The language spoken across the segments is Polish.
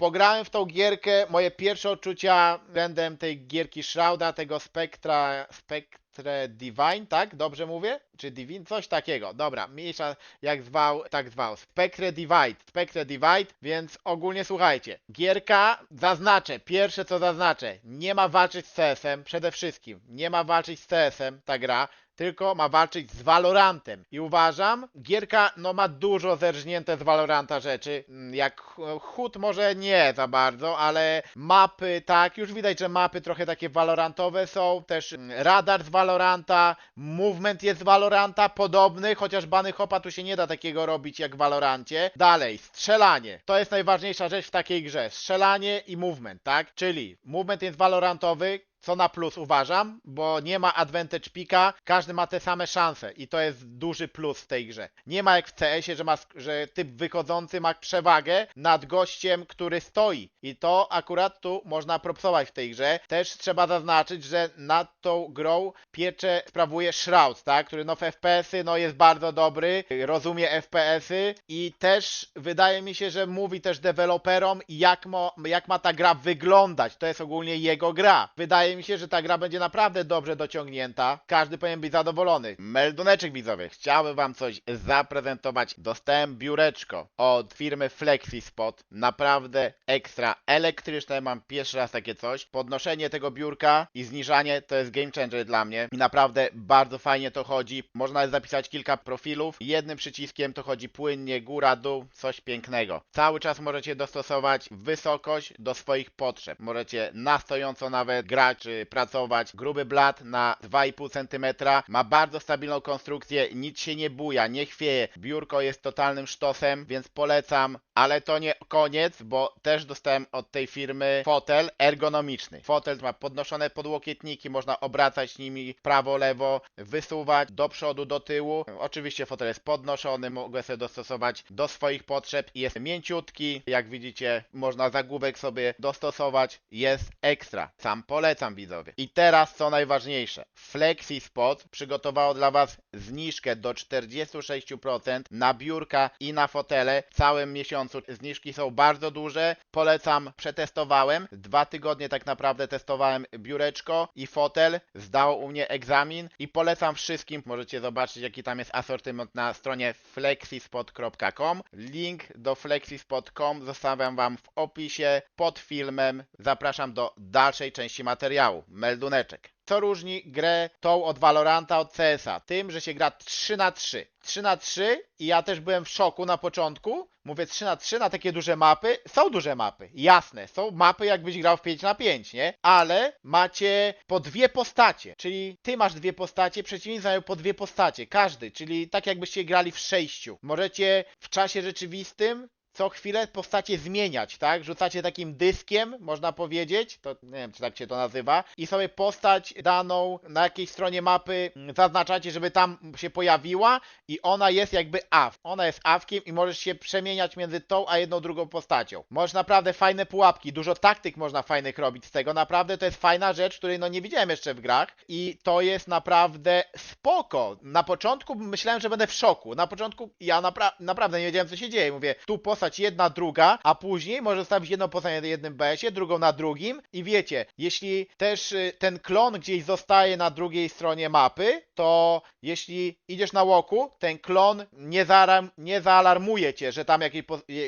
Pograłem w tą gierkę, moje pierwsze odczucia względem tej gierki Shrouda, tego Spectra, Spectre Divine, tak? Dobrze mówię? Czy Divine? Coś takiego. Dobra, mniejsza jak zwał, tak zwał. Spectre Divide, Spectre Divide, więc ogólnie słuchajcie. Gierka, zaznaczę, pierwsze co zaznaczę, nie ma walczyć z CS-em, przede wszystkim. Nie ma walczyć z CS-em ta gra tylko ma walczyć z Valorantem. I uważam, gierka no ma dużo zerżnięte z Valoranta rzeczy. Mm, Jak chód może nie za bardzo, ale mapy tak, już widać, że mapy trochę takie Valorantowe są. Też mm, radar z Valoranta, movement jest z Valoranta podobny, chociaż Bany Hopa tu się nie da takiego robić jak w Valorancie. Dalej, strzelanie. To jest najważniejsza rzecz w takiej grze. Strzelanie i movement, tak? Czyli movement jest Valorantowy, co na plus uważam, bo nie ma advantage pika, każdy ma te same szanse i to jest duży plus w tej grze. Nie ma jak w CS-ie, że, że typ wychodzący ma przewagę nad gościem, który stoi. I to akurat tu można propsować w tej grze. Też trzeba zaznaczyć, że nad tą grą pieczę sprawuje Shroud, tak? który no w FPS-y no jest bardzo dobry, rozumie FPS-y i też wydaje mi się, że mówi też deweloperom jak, mo, jak ma ta gra wyglądać. To jest ogólnie jego gra. Wydaje mi się, że ta gra będzie naprawdę dobrze dociągnięta. Każdy powinien być zadowolony. Melduneczek widzowie, chciałbym wam coś zaprezentować. Dostałem biureczko od firmy FlexiSpot. Naprawdę ekstra elektryczne. Mam pierwszy raz takie coś. Podnoszenie tego biurka i zniżanie to jest game changer dla mnie. I naprawdę bardzo fajnie to chodzi. Można zapisać kilka profilów. Jednym przyciskiem to chodzi płynnie, góra, dół. Coś pięknego. Cały czas możecie dostosować wysokość do swoich potrzeb. Możecie na stojąco nawet grać czy pracować. Gruby blat na 2,5 cm. Ma bardzo stabilną konstrukcję. Nic się nie buja, nie chwieje. Biurko jest totalnym sztosem, więc polecam. Ale to nie koniec, bo też dostałem od tej firmy fotel ergonomiczny. Fotel ma podnoszone podłokietniki, można obracać nimi prawo, lewo, wysuwać do przodu, do tyłu. Oczywiście fotel jest podnoszony, mogę sobie dostosować do swoich potrzeb i jest mięciutki. Jak widzicie, można zagłówek sobie dostosować. Jest ekstra. Sam polecam widzowie. I teraz co najważniejsze. FlexiSpot przygotowało dla Was zniżkę do 46% na biurka i na fotele w całym miesiącu. Zniżki są bardzo duże. Polecam, przetestowałem. Dwa tygodnie tak naprawdę testowałem biureczko i fotel. Zdało u mnie egzamin i polecam wszystkim. Możecie zobaczyć jaki tam jest asortyment na stronie flexispot.com. Link do flexispot.com zostawiam Wam w opisie pod filmem. Zapraszam do dalszej części materiału. Melduneczek. Co różni grę tą od Valoranta od CS-a? Tym, że się gra 3 na 3 3 na 3 i ja też byłem w szoku na początku. Mówię 3 na 3 na takie duże mapy. Są duże mapy, jasne. Są mapy jakbyś grał w 5 na 5, nie? Ale macie po dwie postacie. Czyli ty masz dwie postacie, przeciwnicy mają po dwie postacie. Każdy, czyli tak jakbyście grali w sześciu. Możecie w czasie rzeczywistym co chwilę postacie zmieniać, tak? Rzucacie takim dyskiem, można powiedzieć, to nie wiem, czy tak się to nazywa, i sobie postać daną na jakiejś stronie mapy mm, zaznaczacie, żeby tam się pojawiła i ona jest jakby AW. Ona jest AWkiem i możesz się przemieniać między tą a jedną drugą postacią. Możesz naprawdę fajne pułapki, dużo taktyk można fajnych robić z tego. Naprawdę to jest fajna rzecz, której no nie widziałem jeszcze w grach i to jest naprawdę spoko. Na początku myślałem, że będę w szoku. Na początku ja napra naprawdę nie wiedziałem co się dzieje. Mówię, tu postać jedna, druga, a później może zostawić jedną postać na jednym BS-ie, drugą na drugim. I wiecie, jeśli też y, ten klon gdzieś zostaje na drugiej stronie mapy, to jeśli idziesz na łoku, ten klon nie, zaalarm, nie zaalarmuje cię, że tam jakiś,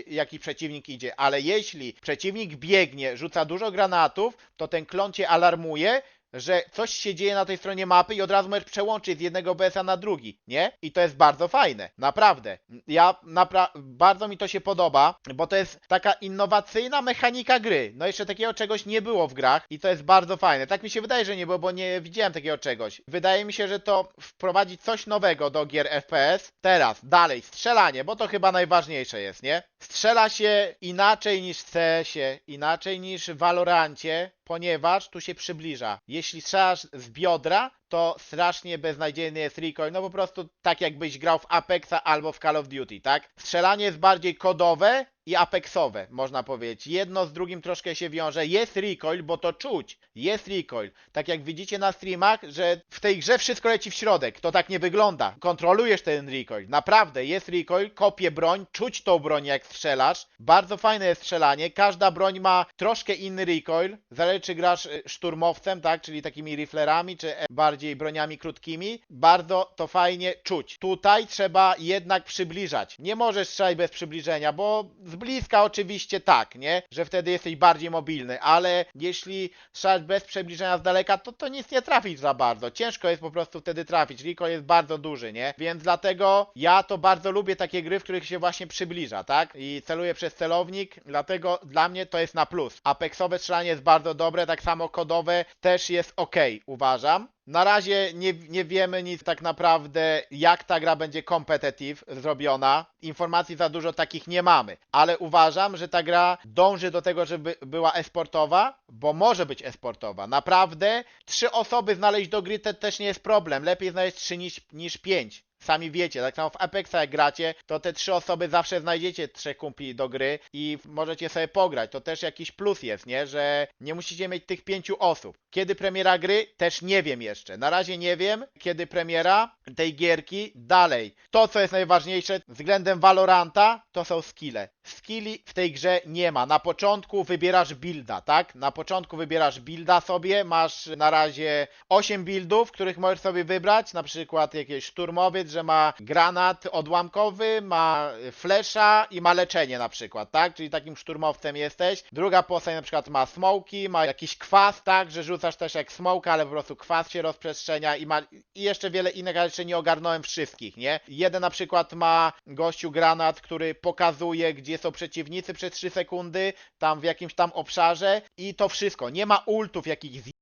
jakiś przeciwnik idzie, ale jeśli przeciwnik biegnie, rzuca dużo granatów, to ten klon cię alarmuje, że coś się dzieje na tej stronie mapy i od razu możesz przełączyć z jednego BS-a na drugi, nie? I to jest bardzo fajne, naprawdę. Ja napra- bardzo mi to się podoba, bo to jest taka innowacyjna mechanika gry. No jeszcze takiego czegoś nie było w grach i to jest bardzo fajne. Tak mi się wydaje, że nie było, bo nie widziałem takiego czegoś. Wydaje mi się, że to wprowadzi coś nowego do gier FPS. Teraz, dalej, strzelanie, bo to chyba najważniejsze jest, nie? Strzela się inaczej niż w CS-ie, inaczej niż w Valorancie, ponieważ tu się przybliża. Jeśli strzelasz z biodra, to strasznie beznadziejny jest recoil, no po prostu tak jakbyś grał w Apexa albo w Call of Duty, tak? Strzelanie jest bardziej kodowe i apexowe, można powiedzieć. Jedno z drugim troszkę się wiąże. Jest recoil, bo to czuć. Jest recoil. Tak jak widzicie na streamach, że w tej grze wszystko leci w środek. To tak nie wygląda. Kontrolujesz ten recoil. Naprawdę, jest recoil, kopie broń, czuć tą broń jak strzelasz. Bardzo fajne jest strzelanie. Każda broń ma troszkę inny recoil. Zależy czy grasz y, szturmowcem, tak, czyli takimi riflerami, czy e, bardziej broniami krótkimi. Bardzo to fajnie czuć. Tutaj trzeba jednak przybliżać. Nie możesz strzelać bez przybliżenia, bo z bliska oczywiście tak, nie? Że wtedy jesteś bardziej mobilny, ale jeśli strzelać bez przybliżenia z daleka, to to nic nie trafić za bardzo. Ciężko jest po prostu wtedy trafić. Recoil jest bardzo duży, nie? Więc dlatego ja to bardzo lubię takie gry, w których się właśnie przybliża, tak? I celuję przez celownik, dlatego dla mnie to jest na plus. Apexowe strzelanie jest bardzo dobre, tak samo kodowe też jest ok, uważam. Na razie nie, nie wiemy nic tak naprawdę, jak ta gra będzie competitive zrobiona. Informacji za dużo takich nie mamy, ale uważam, że ta gra dąży do tego, żeby była esportowa, bo może być esportowa. Naprawdę, trzy osoby znaleźć do gry to też nie jest problem. Lepiej znaleźć trzy niż, niż pięć. Sami wiecie, tak samo w Apexa jak gracie, to te trzy osoby zawsze znajdziecie trzech kumpli do gry i możecie sobie pograć. To też jakiś plus jest, nie? Że nie musicie mieć tych pięciu osób. Kiedy premiera gry? Też nie wiem jeszcze. Na razie nie wiem, kiedy premiera tej gierki. Dalej. To, co jest najważniejsze względem Valoranta, to są skille. Skilli w tej grze nie ma. Na początku wybierasz builda, tak? Na początku wybierasz builda sobie, masz na razie 8 buildów, których możesz sobie wybrać, na przykład jakiś szturmowiec, że ma granat odłamkowy, ma flesza i ma leczenie na przykład, tak? Czyli takim szturmowcem jesteś. Druga postać na przykład ma smoki, ma jakiś kwas, tak? Że rzucasz też jak smoka, ale po prostu kwas się rozprzestrzenia i ma i jeszcze wiele innych, ale jeszcze nie ogarnąłem wszystkich, nie? Jeden na przykład ma gościu granat, który pokazuje, gdzie są przeciwnicy przez 3 sekundy, tam w jakimś tam obszarze i to wszystko. Nie ma ultów jakichś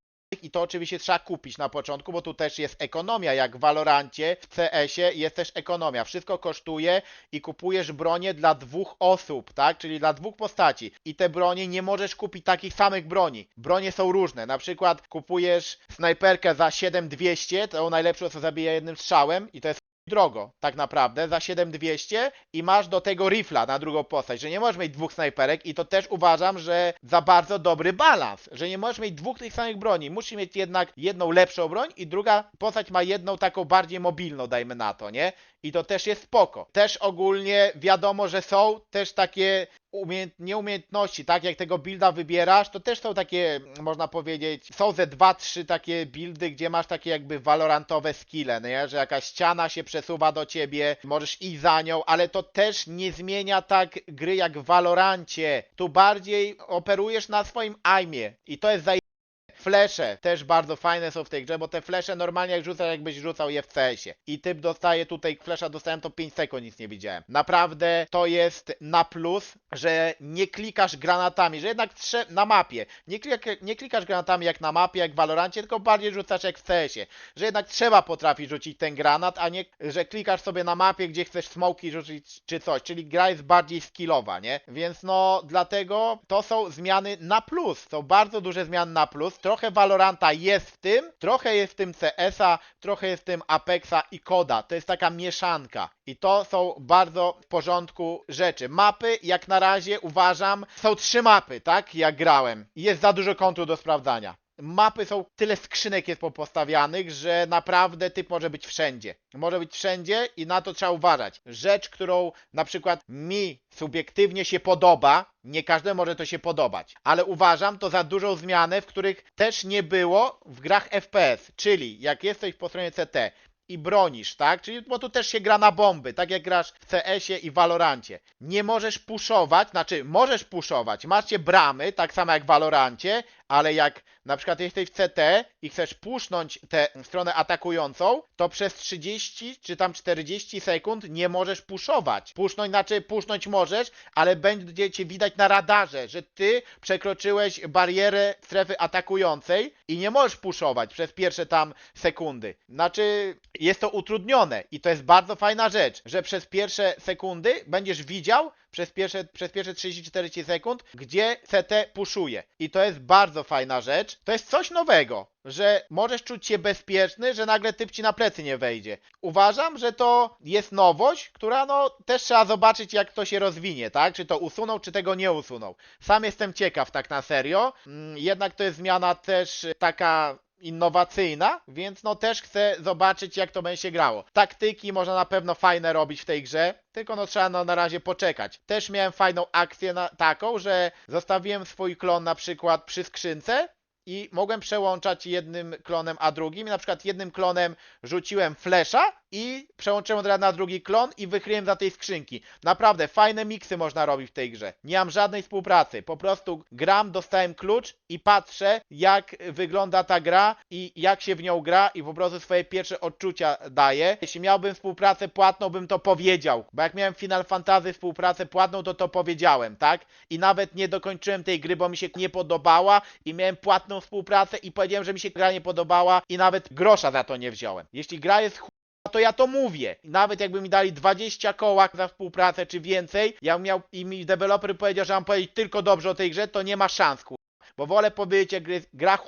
i to oczywiście trzeba kupić na początku, bo tu też jest ekonomia, jak w Valorancie, w CS-ie jest też ekonomia. Wszystko kosztuje i kupujesz bronię dla dwóch osób, tak? Czyli dla dwóch postaci. I te bronie nie możesz kupić takich samych broni. Bronie są różne. Na przykład kupujesz snajperkę za 7200, to najlepszą co zabija jednym strzałem i to jest drogo, tak naprawdę, za 7200 i masz do tego rifla na drugą postać, że nie możesz mieć dwóch snajperek i to też uważam, że za bardzo dobry balans, że nie możesz mieć dwóch tych samych broni, musisz mieć jednak jedną lepszą broń i druga postać ma jedną taką bardziej mobilną, dajmy na to, nie? I to też jest spoko. Też ogólnie wiadomo, że są też takie umiejęt, nieumiejętności, tak? Jak tego builda wybierasz, to też są takie, można powiedzieć, są ze dwa, trzy takie buildy, gdzie masz takie jakby valorantowe skille, nie? Że jakaś ściana się przesuwa do ciebie, możesz iść za nią, ale to też nie zmienia tak gry jak w Valorancie. Tu bardziej operujesz na swoim aimie i to jest za Flesze też bardzo fajne są w tej grze, bo te flesze normalnie jak rzucasz, jakbyś rzucał je w CS-ie. I typ dostaje tutaj, flesza dostałem to 5 sekund, nic nie widziałem. Naprawdę to jest na plus, że nie klikasz granatami, że jednak na mapie. Nie, klik- nie klikasz granatami jak na mapie, jak w Valorancie, tylko bardziej rzucasz jak w CS-ie. Że jednak trzeba potrafić rzucić ten granat, a nie, że klikasz sobie na mapie, gdzie chcesz smoki rzucić czy coś. Czyli gra jest bardziej skillowa, nie? Więc no, dlatego to są zmiany na plus. Są bardzo duże zmiany na plus. Trochę Valoranta jest w tym, trochę jest w tym CS-a, trochę jest w tym Apexa i Koda. To jest taka mieszanka. I to są bardzo w porządku rzeczy. Mapy, jak na razie uważam, są trzy mapy, tak? Jak grałem. Jest za dużo kontru do sprawdzania. Mapy są, tyle skrzynek jest popostawianych, że naprawdę typ może być wszędzie. Może być wszędzie i na to trzeba uważać. Rzecz, którą na przykład mi subiektywnie się podoba, nie każdemu może to się podobać, ale uważam to za dużą zmianę, w których też nie było w grach FPS, czyli jak jesteś po stronie CT i bronisz, tak? Czyli, bo tu też się gra na bomby, tak jak grasz w CS-ie i Valorancie. Nie możesz puszować, znaczy możesz puszować, macie bramy, tak samo jak w Valorancie, ale jak na przykład jesteś w CT i chcesz pusznąć tę stronę atakującą, to przez 30 czy tam 40 sekund nie możesz puszować. Pusznąć, znaczy pusznąć możesz, ale będzie cię widać na radarze, że ty przekroczyłeś barierę strefy atakującej i nie możesz puszować przez pierwsze tam sekundy. Znaczy jest to utrudnione i to jest bardzo fajna rzecz, że przez pierwsze sekundy będziesz widział przez pierwsze, przez pierwsze 30-40 sekund, gdzie CT puszuje. I to jest bardzo fajna rzecz. To jest coś nowego, że możesz czuć się bezpieczny, że nagle typ ci na plecy nie wejdzie. Uważam, że to jest nowość, która no też trzeba zobaczyć jak to się rozwinie, tak? Czy to usunął, czy tego nie usunął. Sam jestem ciekaw tak na serio. Mm, Jednak to jest zmiana też taka innowacyjna, więc no też chcę zobaczyć jak to będzie się grało. Taktyki można na pewno fajne robić w tej grze, tylko no trzeba no, na razie poczekać. Też miałem fajną akcję na, taką, że zostawiłem swój klon na przykład przy skrzynce i mogłem przełączać jednym klonem a drugim. I na przykład jednym klonem rzuciłem flesza i przełączyłem od razu na drugi klon i wychyliłem za tej skrzynki. Naprawdę fajne miksy można robić w tej grze. Nie mam żadnej współpracy. Po prostu gram, dostałem klucz i patrzę jak wygląda ta gra i jak się w nią gra i po prostu swoje pierwsze odczucia daję. Jeśli miałbym współpracę płatną, bym to powiedział. Bo jak miałem Final Fantasy współpracę płatną, to to powiedziałem, tak? I nawet nie dokończyłem tej gry, bo mi się nie podobała i miałem płatną współpracę i powiedziałem, że mi się gra nie podobała i nawet grosza za to nie wziąłem. Jeśli gra jest. To ja to mówię. Nawet jakby mi dali 20 koła za współpracę czy więcej, ja miał i mi deweloper powiedział, że mam powiedzieć tylko dobrze o tej grze, to nie ma szans, kur... Bo wolę powiedzieć, jak gra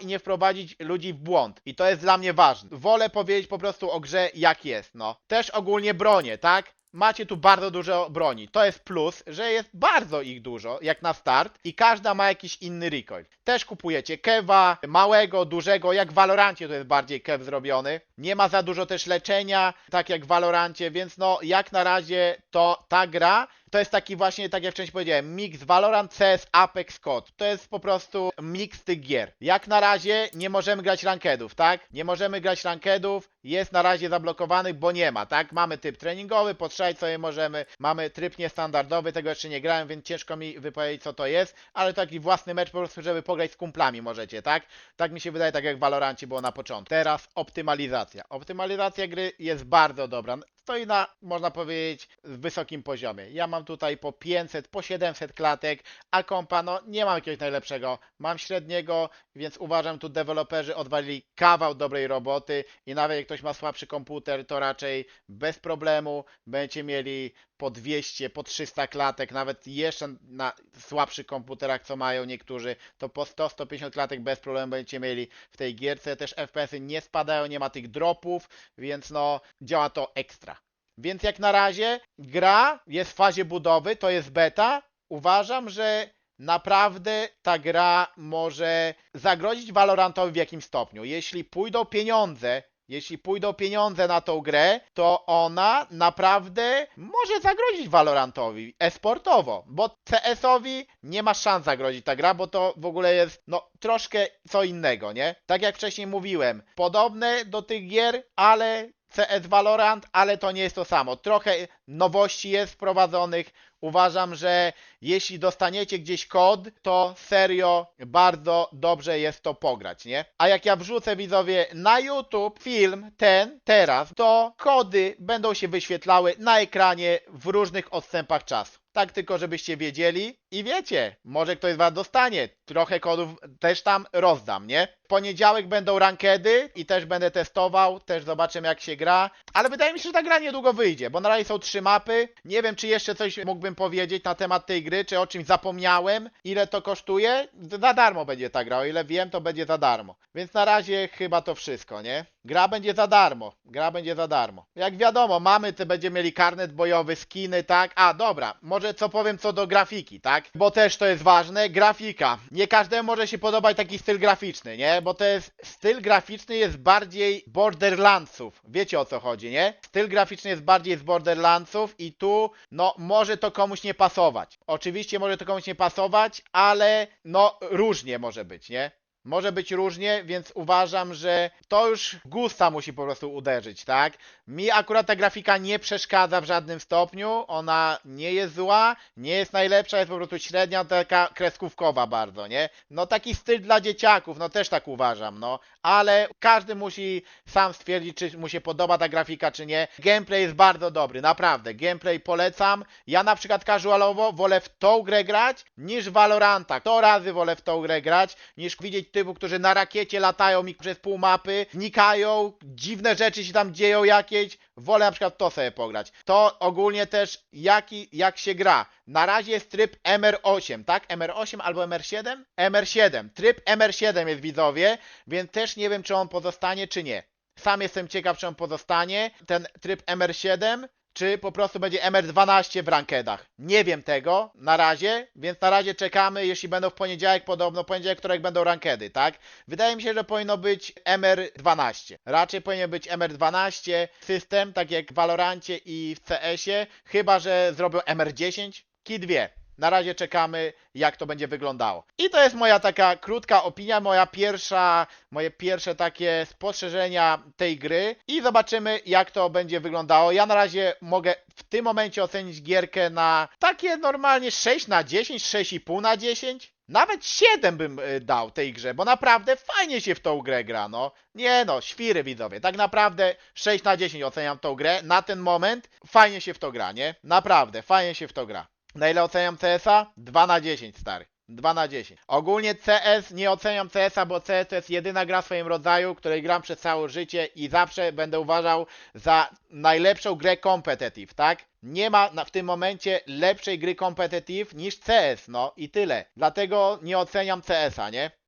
i nie wprowadzić ludzi w błąd. I to jest dla mnie ważne. Wolę powiedzieć po prostu o grze jak jest, no. Też ogólnie bronię, tak? Macie tu bardzo dużo broni. To jest plus, że jest bardzo ich dużo, jak na start, i każda ma jakiś inny recoil. Też kupujecie kewa, małego, dużego, jak w Valorancie to jest bardziej kew zrobiony. Nie ma za dużo też leczenia, tak jak w Valorancie, więc no jak na razie to ta gra to jest taki właśnie, tak jak wcześniej powiedziałem, mix Valorant, CS, Apex, COD. To jest po prostu mix tych gier. Jak na razie nie możemy grać rankedów, tak? Nie możemy grać rankedów, jest na razie zablokowany, bo nie ma, tak? Mamy typ treningowy, postrzelać sobie możemy, mamy tryb niestandardowy, tego jeszcze nie grałem, więc ciężko mi wypowiedzieć co to jest, ale taki własny mecz po prostu, żeby pograć z kumplami możecie, tak? Tak mi się wydaje, tak jak w Valorancie było na początku. Teraz optymalizacja. Optymalizacja gry jest bardzo dobra stoi na, można powiedzieć, wysokim poziomie. Ja mam tutaj po 500, po 700 klatek, a kompa, no nie mam jakiegoś najlepszego, mam średniego, więc uważam, tu deweloperzy odwalili kawał dobrej roboty i nawet jak ktoś ma słabszy komputer, to raczej bez problemu będziecie mieli po 200, po 300 klatek, nawet jeszcze na słabszych komputerach, co mają niektórzy, to po 100-150 klatek bez problemu będziecie mieli w tej gierce. Też FPS-y nie spadają, nie ma tych dropów, więc no działa to ekstra. Więc jak na razie gra jest w fazie budowy, to jest beta. Uważam, że naprawdę ta gra może zagrozić Valorantowi w jakimś stopniu. Jeśli pójdą pieniądze, jeśli pójdą pieniądze na tą grę, to ona naprawdę może zagrozić Valorantowi esportowo, bo CS-owi nie ma szans zagrozić ta gra, bo to w ogóle jest no troszkę co innego, nie? Tak jak wcześniej mówiłem, podobne do tych gier, ale CS Valorant, ale to nie jest to samo. Trochę nowości jest wprowadzonych. Uważam, że jeśli dostaniecie gdzieś kod, to serio bardzo dobrze jest to pograć, nie? A jak ja wrzucę widzowie na YouTube film ten teraz, to kody będą się wyświetlały na ekranie w różnych odstępach czasu. Tak tylko, żebyście wiedzieli i wiecie, może ktoś z was dostanie. Trochę kodów też tam rozdam, nie? W poniedziałek będą rankedy i też będę testował, też zobaczymy jak się gra. Ale wydaje mi się, że ta gra niedługo wyjdzie, bo na razie są trzy mapy. Nie wiem, czy jeszcze coś mógłbym powiedzieć na temat tej gry, czy o czymś zapomniałem. Ile to kosztuje? Za darmo będzie ta gra, o ile wiem, to będzie za darmo. Więc na razie chyba to wszystko, nie? Gra będzie za darmo. Gra będzie za darmo. Jak wiadomo, mamy, to będziemy mieli karnet bojowy, skiny, tak? A, dobra, może co powiem co do grafiki, tak? Bo też to jest ważne. Grafika. Nie każdemu może się podobać taki styl graficzny, nie? Bo to jest, styl graficzny jest bardziej Borderlandsów. Wiecie o co chodzi, nie? Styl graficzny jest bardziej z Borderlandsów i tu, no, może to komuś nie pasować. Oczywiście może to komuś nie pasować, ale no, różnie może być, nie? Może być różnie, więc uważam, że to już gusta musi po prostu uderzyć, tak? Mi akurat ta grafika nie przeszkadza w żadnym stopniu, ona nie jest zła, nie jest najlepsza, jest po prostu średnia, taka kreskówkowa bardzo, nie? No taki styl dla dzieciaków, no też tak uważam, no. Ale każdy musi sam stwierdzić, czy mu się podoba ta grafika, czy nie. Gameplay jest bardzo dobry, naprawdę. Gameplay polecam. Ja na przykład casualowo wolę w tą grę grać, niż Valoranta. 100 razy wolę w tą grę grać, niż widzieć typów, którzy na rakiecie latają mi przez pół mapy, znikają, dziwne rzeczy się tam dzieją jakieś. Wolę na przykład to sobie pograć. To ogólnie też jaki, jak się gra. Na razie jest tryb MR8, tak? MR8 albo MR7? MR7. Tryb MR7 jest widzowie, więc też nie wiem, czy on pozostanie, czy nie. Sam jestem ciekaw, czy on pozostanie, ten tryb MR7, czy po prostu będzie MR12 w rankedach. Nie wiem tego na razie, więc na razie czekamy, jeśli będą w poniedziałek, podobno poniedziałek, wtorek będą rankedy, tak? Wydaje mi się, że powinno być MR12. Raczej powinien być MR12 system, tak jak w Valorancie i w CS-ie, chyba że zrobią MR10. Kit wie. Na razie czekamy, jak to będzie wyglądało. I to jest moja taka krótka opinia, moja pierwsza, moje pierwsze takie spostrzeżenia tej gry i zobaczymy, jak to będzie wyglądało. Ja na razie mogę w tym momencie ocenić gierkę na takie normalnie 6 na 10, 6,5 na 10. Nawet 7 bym y, dał tej grze, bo naprawdę fajnie się w tą grę gra, no. Nie no, świry widzowie. Tak naprawdę 6 na 10 oceniam tą grę. Na ten moment fajnie się w to gra, nie? Naprawdę, fajnie się w to gra. Na ile oceniam CS-a? 2 na 10, stary. 2 na 10. Ogólnie CS nie oceniam CS-a, bo CS to jest jedyna gra w swoim rodzaju, której gram przez całe życie i zawsze będę uważał za najlepszą grę competitive, tak? Nie ma w tym momencie lepszej gry competitive niż CS, no i tyle. Dlatego nie oceniam CS-a, nie?